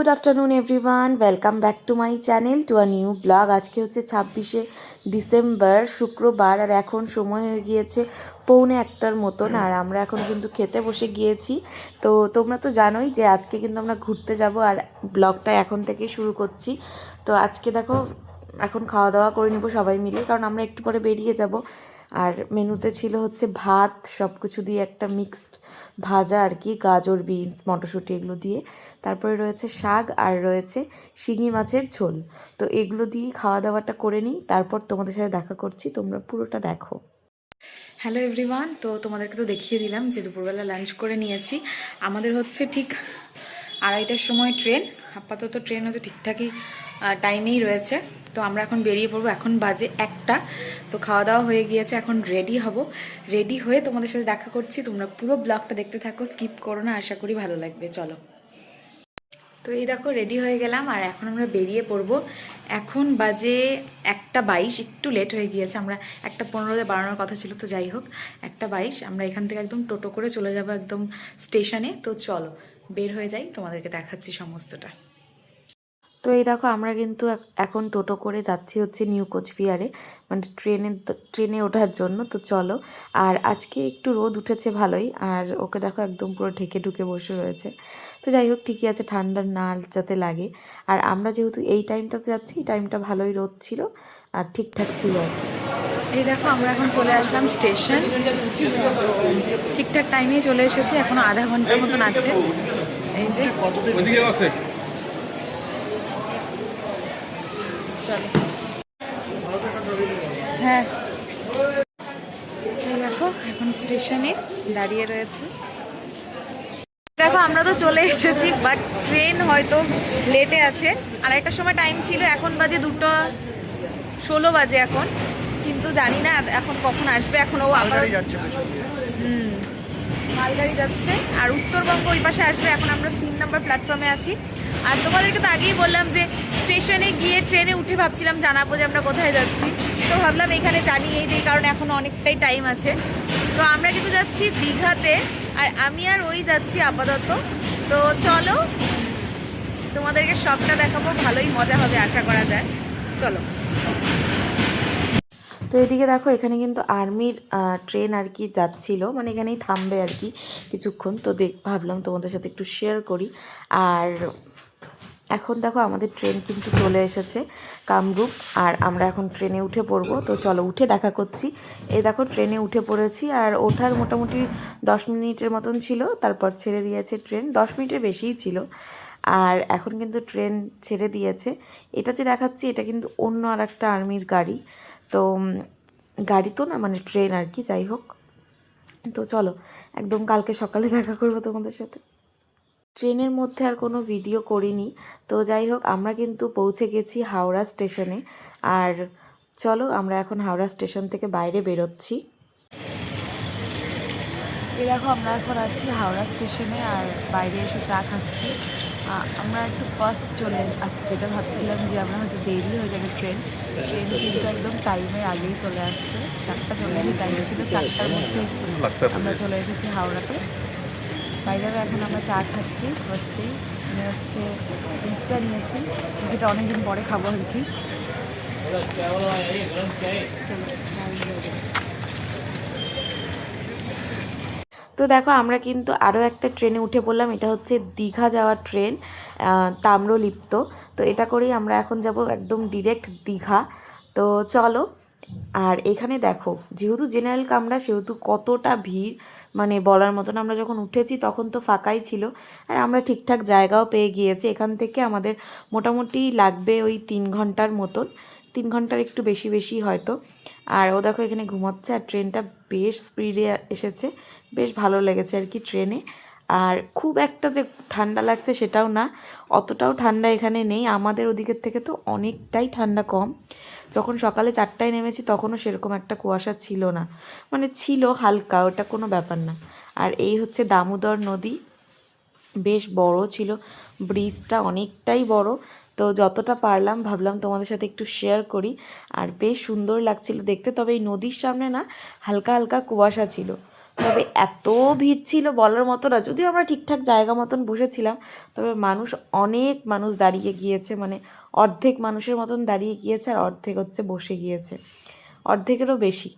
Good afternoon everyone welcome back to my channel to a new vlog আজকে হচ্ছে ছাব্বিশে December, শুক্রবার, আর এখন সময় হয়ে গিয়েছে পৌনে একটার মতন, আর আমরা এখন কিন্তু খেতে বসে গিয়েছি। তো তোমরা তো জানোই যে আজকে কিন্তু আমরা ঘুরতে যাব, আর ব্লগটা এখন থেকেই শুরু করছি। তো আজকে দেখো, এখন খাওয়া দাওয়া করে নেব সবাই মিলে, কারণ আমরা একটু পরে বেরিয়ে যাব। আর মেনুতে ছিল হচ্ছে ভাত সব কিছু দিয়ে একটা মিক্সড ভাজা আর কি, গাজর, বিনস, মটরশুঁটি এগুলো দিয়ে। তারপরে রয়েছে শাক আর রয়েছে শিঙি মাছের ঝোল। তো এগুলো দিয়ে খাওয়া দাওয়াটা করে নিই, তারপর তোমাদের সাথে দেখা করছি, তোমরা পুরোটা দেখো। হ্যালো এভরিওয়ান তো তোমাদেরকে তো দেখিয়ে দিলাম যে দুপুরবেলা লাঞ্চ করে নিয়েছি। আমাদের হচ্ছে ঠিক আড়াইটার সময় ট্রেন, আপাতত ট্রেন হচ্ছে ঠিকঠাকই টাইমেই রয়েছে। তো আমরা এখন বেরিয়ে পড়ব, এখন বাজে একটা। তো খাওয়া দাওয়া হয়ে গিয়েছে, এখন রেডি হব। রেডি হয়ে তোমাদের সাথে দেখা করছি। তোমরা পুরো ব্লগটা দেখতে থাকো স্কিপ করো না, আশা করি ভালো লাগবে। চলো। তো এই দেখো রেডি হয়ে গেলাম, আর এখন আমরা বেরিয়ে পড়ব। এখন বাজে একটা বাইশ, একটু লেট হয়ে গিয়েছে। আমরা একটা পনেরোতে বাড়ানোর কথা ছিল, তো যাই হোক, একটা বাইশ। আমরা এখান থেকে একদম টোটো করে চলে যাব একদম স্টেশনে। তো চলো, বের হয়ে যাই, তোমাদেরকে দেখাচ্ছি সমস্তটা। তো এই দেখো আমরা কিন্তু এখন টোটো করে যাচ্ছি হচ্ছে নিউ কোচবিহারে মানে ট্রেনে ট্রেনে ওঠার জন্য। তো চলো আর আজকে একটু রোদ উঠেছে ভালোই আর ওকে দেখো একদম পুরো ঢেকে ঢুকে বসে রয়েছে। তো যাই হোক ঠিকই আছে ঠান্ডার না যাতে লাগে। আর আমরা যেহেতু এই টাইমটাতে যাচ্ছি এই টাইমটা ভালোই রোদ ছিল আর ঠিকঠাক ছিল আর কি। এই দেখো আমরা এখন চলে আসলাম স্টেশন। ঠিকঠাক টাইমেই চলে এসেছি এখনও আধা ঘণ্টার মতন আছে। এই যে ওদিকে আছে চলো। হ্যাঁ। দেখো এখন স্টেশনে দাঁড়িয়ে রয়েছে। দেখো আমরা তো চলে এসেছি বাট ট্রেন হয়তো লেটে আছে। আর একটা সময় টাইম ছিল এখন বাজে দুটো ষোলো বাজে এখন। কিন্তু জানি না এখন কখন আসবে এখন ও আবার যাচ্ছে হুম মালগাড়ি যাচ্ছে। আর উত্তরবঙ্গ ওই পাশে আসবে এখন আমরা তিন নম্বর প্ল্যাটফর্মে আছি। আর তোমাদেরকে তো আগেই বললাম যে স্টেশনে গিয়ে ট্রেনে উঠে ভাবছিলাম জানাব যে আমরা কোথায় যাচ্ছি। তো ভাবলাম এখানে জানিয়ে দিই, কারণ এখন অনেকটাই টাইম আছে। তো আমরা কিন্তু যাচ্ছি দীঘাতে, আর আমি আর ওই যাচ্ছি আপাতত। তো চলো, তোমাদেরকে সবটা দেখাবো, ভালোই মজা হবে, আশা করা যায়। চলো। তো এদিকে দেখো, এখানে কিন্তু আর্মির ট্রেন আর কি যাচ্ছিল। মানে এখানেই থামবে আর কি কিছুক্ষণ। তো দেখ, ভাবলাম তোমাদের সাথে একটু শেয়ার করি। আর এখন দেখো আমাদের ট্রেন কিন্তু চলে এসেছে কামরূপ, আর আমরা এখন ট্রেনে উঠে পড়ব। তো চলো উঠে দেখা করছি। এই দেখো ট্রেনে উঠে পড়েছি, আর ওঠার মোটামুটি দশ মিনিটের মতন ছিল, তারপর ছেড়ে দিয়েছে ট্রেন দশ মিনিটের বেশিই ছিল, আর এখন কিন্তু ট্রেন ছেড়ে দিয়েছে। এটা যে দেখাচ্ছি, এটা কিন্তু অন্য আর একটা আর্মির গাড়ি। তো গাড়ি তো না মানে ট্রেন আর কি, যাই হোক। তো চলো, একদম কালকে সকালে দেখা করব তোমাদের সাথে। ট্রেনের মধ্যে আর কোনো ভিডিও করিনি। তো যাই হোক, আমরা কিন্তু পৌঁছে গেছি হাওড়া স্টেশনে। আর চলো, আমরা এখন হাওড়া স্টেশন থেকে বাইরে বেরোচ্ছি। এই দেখো, আমরা এখন আছি হাওড়া স্টেশনে আর বাইরে এসে চা খাচ্ছি। আমরা একটু ফার্স্ট চলে আসছি। এটা ভাবছিলাম যে আমরা হয়তো দেরি হয়ে যাবে ট্রেন ট্রেন কিন্তু একদম টাইমের আগেই চলে আসছে। চারটা চলে চল্লিশে টাইম ছিল চারটার মধ্যে আমরা চলে এসেছি হাওড়াতে। বাইরে এখন আমরা চা খাচ্ছি ফার্স্টেই আমি হচ্ছে চা নিয়েছি, যেটা অনেকদিন পরে খাব আর কি। তো দেখো, আমরা কিন্তু আরও একটা ট্রেনে উঠে পড়লাম। এটা হচ্ছে দীঘা যাওয়ার ট্রেন তাম্রলিপ্ত। তো এটা করেই আমরা এখন যাব একদম ডিরেক্ট দীঘা। তো চলো আর এখানে দেখো, যেহেতু জেনারেল কামরা, সেহেতু কতটা ভিড় মানে বলার মতন আমরা যখন উঠেছি তখন তো ফাঁকাই ছিল। আর আমরা ঠিকঠাক জায়গাও পেয়ে গিয়েছি। এখান থেকে আমাদের মোটামুটি লাগবে ওই তিন ঘণ্টার মতন। তিন ঘণ্টার একটু বেশি বেশি হয়তো। আর ও দেখো এখানে ঘুমাচ্ছে আর ট্রেনটা বেশ স্পিডে এসেছে। বেশ ভালো লেগেছে আর কি ট্রেনে। আর খুব একটা যে ঠান্ডা লাগছে সেটাও না। অতটাও ঠান্ডা এখানে নেই। আমাদের ওদিকের থেকে তো অনেকটাই ঠান্ডা কম। যখন সকালে চারটায় নেমেছি তখনও সেরকম একটা কুয়াশা ছিল না। মানে ছিল হালকা, ওটা কোনো ব্যাপার না। আর এই হচ্ছে দামোদর নদী। বেশ বড় ছিল, ব্রিজটা অনেকটাই বড়। তো যতটা পারলাম, ভাবলাম তোমাদের সাথে একটু শেয়ার করি। আর বেশ সুন্দর লাগছিল দেখতে, তবে এই নদীর সামনে না হালকা হালকা কুয়াশা ছিল। তবে এত ভিড় ছিল বলার মতো না, যদিও আমরা ঠিকঠাক জায়গা মতন বসেছিলাম, তবে মানুষ অনেক মানুষ দাঁড়িয়ে গিয়েছে মানে অর্ধেক মানুষের মতন দাঁড়িয়ে গিয়েছে আর অর্ধেক হচ্ছে বসে গিয়েছে। অর্ধেকেরও বেশি।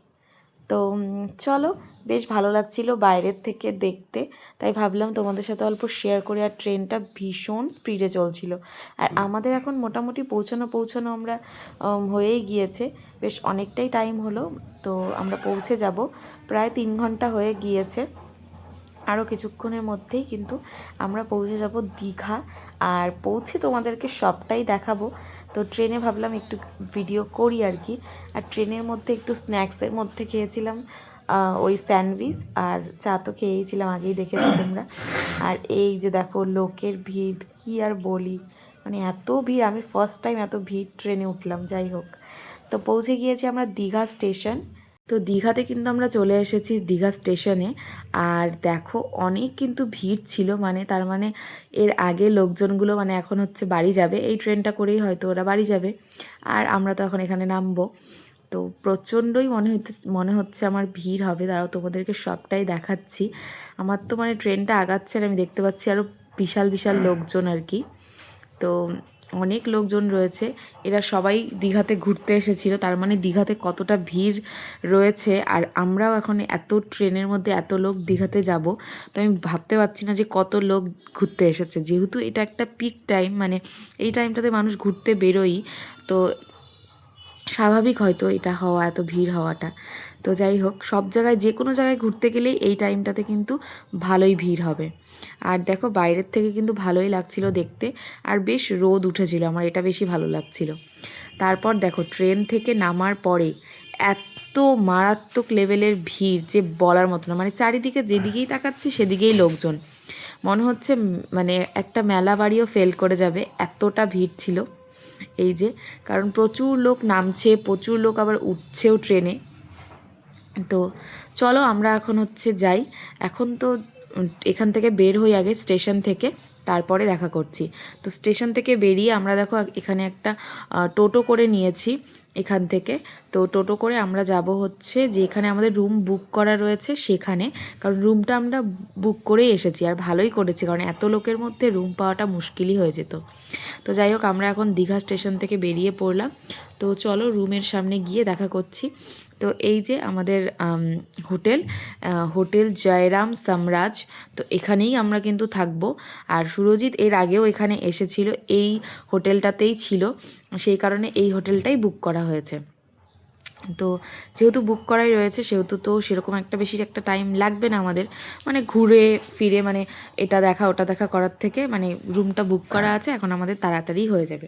তো চলো, বেশ ভালো লাগছিল বাইরের থেকে দেখতে। তাই ভাবলাম তোমাদের সাথে অল্প শেয়ার করে আর ট্রেনটা ভীষণ স্পিডে চলছিল। আর আমাদের এখন মোটামুটি পৌঁছানো পৌঁছানো আমরা হয়েই গিয়েছে। বেশ অনেকটাই টাইম হলো। তো আমরা পৌঁছে যাব। প্রায় তিন ঘণ্টা হয়ে গিয়েছে। আরও কিছুক্ষণের মধ্যেই কিন্তু আমরা পৌঁছে যাব দীঘা। আর পৌঁছে তোমাদেরকে সবটাই দেখাবো। তো ট্রেনে ভাবলাম একটু ভিডিও করি আর কি। আর ট্রেনের মধ্যে একটু স্ন্যাক্সের মধ্যে খেয়েছিলাম ওই স্যান্ডউইচ আর চা তো খেয়েছিলাম আগেই দেখেছ তোমরা। আর এই যে দেখো লোকের ভিড়, কি আর বলি? মানে এত ভিড়, আমি ফার্স্ট টাইম এত ভিড় ট্রেনে উঠলাম, যাই হোক। তো পৌঁছে গিয়েছি আমরা দীঘা স্টেশন। তো দীঘাতে কিন্তু আমরা চলে এসেছি দীঘা স্টেশনে। আর দেখো অনেক কিন্তু ভিড় ছিল মানে তার মানে এর আগে লোকজনগুলো মানে এখন হচ্ছে বাড়ি যাবে। এই ট্রেনটা করেই হয়তো ওরা বাড়ি যাবে। আর আমরা তো এখন এখানে নামবো। তো প্রচণ্ডই মনে হচ্ছে মনে হচ্ছে আমার ভিড় হবে। তারাও তোমাদেরকে সবটাই দেখাচ্ছি। আমার তো মানে ট্রেনটা আগাচ্ছে আর আমি দেখতে পাচ্ছি আরও বিশাল বিশাল লোকজন আর কি। তো অনেক লোকজন রয়েছে। এরা সবাই দীঘাতে ঘুরতে এসেছিল। তার মানে দীঘাতে কতটা ভিড় রয়েছে আর আমরাও এখন এত ট্রেনের মধ্যে এত লোক দীঘাতে যাব, তো আমি ভাবতে পারছি না যে কত লোক ঘুরতে এসেছে। যেহেতু এটা একটা পিক টাইম মানে এই টাইমটাতে মানুষ ঘুরতে বেরোই তো স্বাভাবিক হয়তো এটা হওয়া, এত ভিড় হওয়াটা। তো যাই হোক, সব জায়গায় যে কোনো জায়গায় ঘুরতে গেলেই এই টাইমটাতে কিন্তু ভালোই ভিড় হবে। আর দেখো, বাইরের থেকে কিন্তু ভালোই লাগছিল দেখতে। আর বেশ রোদ উঠেছিল, আমার এটা বেশি ভালো লাগছিল। তারপর দেখো, ট্রেন থেকে নামার পরে এত মারাত্মক লেভেলের ভিড় যে বলার মতো না। মানে চারিদিকে যেদিকেই তাকাচ্ছি, সেদিকেই লোকজন। মনে হচ্ছে মানে একটা মেলা বাড়িও ফেল করে যাবে, এতটা ভিড় ছিল। এই যে, কারণ প্রচুর লোক নামছে, প্রচুর লোক আবার উঠছেও ট্রেনে। তো চলো আমরা এখন হচ্ছে যাই। এখন তো এখান থেকে বের হই আগে স্টেশন থেকে, তারপরে দেখা করছি। তো স্টেশন থেকে বেরিয়ে আমরা দেখো এখানে একটা টোটো করে নিয়েছি এখান থেকে। তো টোটো করে আমরা যাব হচ্ছে যে এখানে আমাদের রুম বুক করা রয়েছে সেখানে। কারণ রুমটা আমরা বুক করেই এসেছি আর ভালোই করেছি, কারণ এত লোকের মধ্যে রুম পাওয়াটা মুশকিলই হয়ে যেত। তো যাই হোক, আমরা এখন দীঘা স্টেশন থেকে বেরিয়ে পড়লাম। তো চলো রুমের সামনে গিয়ে দেখা করছি। তো এই যে আমাদের হোটেল হোটেল জয়রাম সামরাজ তো এখানেই আমরা কিন্তু থাকব। আর সুরজিৎ এর আগেও এখানে এসেছিল, এই হোটেলটাতেই ছিল। সেই কারণে এই হোটেলটাই বুক করা হয়েছে। তো যেহেতু বুক করাই রয়েছে, সেহেতু তো সেরকম একটা বেশি একটা টাইম লাগবে না আমাদের। মানে ঘুরে, ফিরে মানে এটা দেখা, ওটা দেখা করার থেকে মানে রুমটা বুক করা আছে, এখন আমাদের তাড়াতাড়ি হয়ে যাবে।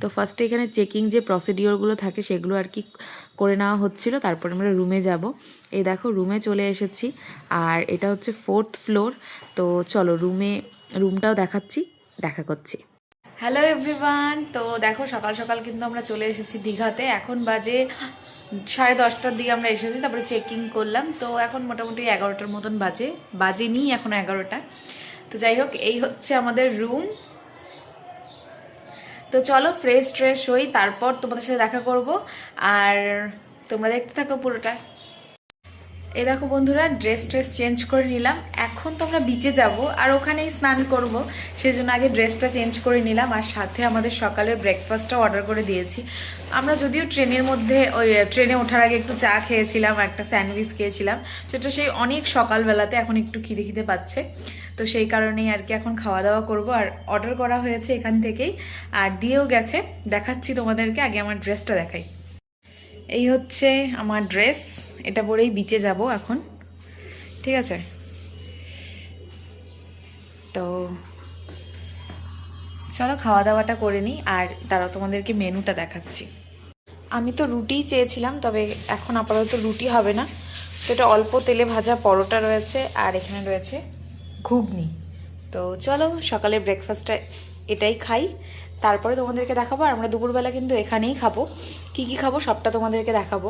তো ফার্স্টে এখানে চেকিং যে প্রসিডিওরগুলো থাকে, সেগুলো আর কি করে নেওয়া হচ্ছিল, তারপর আমরা রুমে যাব। এই দেখো রুমে চলে এসেছি, আর এটা হচ্ছে ফোর্থ ফ্লোর তো চলো রুমে রুমটাও দেখাচ্ছি, দেখা করছি। হ্যালো এভরিওয়ান তো দেখো, সকাল সকাল কিন্তু আমরা চলে এসেছি দীঘাতে। এখন বাজে সাড়ে দশটার দিকে আমরা এসেছি, তারপরে চেকিং করলাম। তো এখন মোটামুটি এগারোটার মতন বাজে, বাজেনি এখনও এগারোটা। তো যাই হোক, এই হচ্ছে আমাদের রুম তো চলো ফ্রেশ ট্রেশ হই, তারপর তোমাদের সাথে দেখা করব। আর তোমরা দেখতে থাকো পুরোটা। এই দেখো বন্ধুরা ড্রেস ট্রেস চেঞ্জ করে নিলাম। এখন তো আমরা বিচে যাব, আর ওখানেই স্নান করব। সেজন্য আগে ড্রেসটা চেঞ্জ করে নিলাম, আর সাথে আমাদের সকালের ব্রেকফাস্টটাও অর্ডার করে দিয়েছি। আমরা যদিও ট্রেনের মধ্যে, ওই, ট্রেনে ওঠার আগে একটু চা খেয়েছিলাম একটা স্যান্ডউইচ খেয়েছিলাম। সেটা সেই অনেক সকালবেলাতে এখন একটু খিদে খিদে পাচ্ছে। তো সেই কারণেই আর কি এখন খাওয়া দাওয়া করব, আর অর্ডার করা হয়েছে এখান থেকেই। আর দিয়েও গেছে, দেখাচ্ছি তোমাদেরকে, আগে আমার ড্রেসটা দেখাই। এই হচ্ছে আমার ড্রেস। এটা পরেই বিচে যাব এখন। ঠিক আছে? তো চলো খাওয়া দাওয়াটা করে নিই আর তারা তোমাদেরকে মেনুটা দেখাচ্ছি। আমি তো রুটিই চেয়েছিলাম, তবে এখন আপাতত রুটি হবে না। তো এটা অল্প তেলে ভাজা পরোটা রয়েছে আর এখানে রয়েছে ঘুগনি। তো চলো সকালে ব্রেকফাস্টটা এটাই খাই। তারপরে তোমাদেরকে দেখাবো, আর আমরা দুপুরবেলা কিন্তু এখানেই খাব। কি কি খাব সবটা তোমাদেরকে দেখাবো।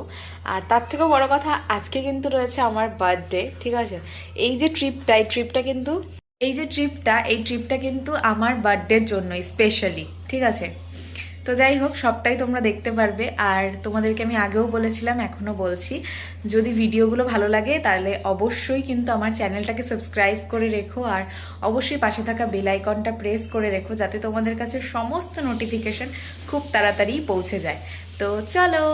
আর তার থেকেও বড় কথা, আজকে কিন্তু রয়েছে আমার বার্থডে ঠিক আছে? এই যে ট্রিপটা এই ট্রিপটা কিন্তু, এই যে ট্রিপটা এই ট্রিপটা কিন্তু আমার বার্থডের জন্য স্পেশালি ঠিক আছে? তো যাই হোক, সবটাই তোমরা দেখতে পারবে। আর তোমাদেরকে আমি আগেও বলেছিলাম, এখনও বলছি, যদি ভিডিওগুলো ভালো লাগে তাহলে অবশ্যই কিন্তু আমার চ্যানেলটাকে সাবস্ক্রাইব করে রেখো আর অবশ্যই পাশে থাকা বেল আইকনটা প্রেস করে রেখো যাতে তোমাদের কাছে সমস্ত নোটিফিকেশন খুব তাড়াতাড়ি পৌঁছে যায়। তো চলো!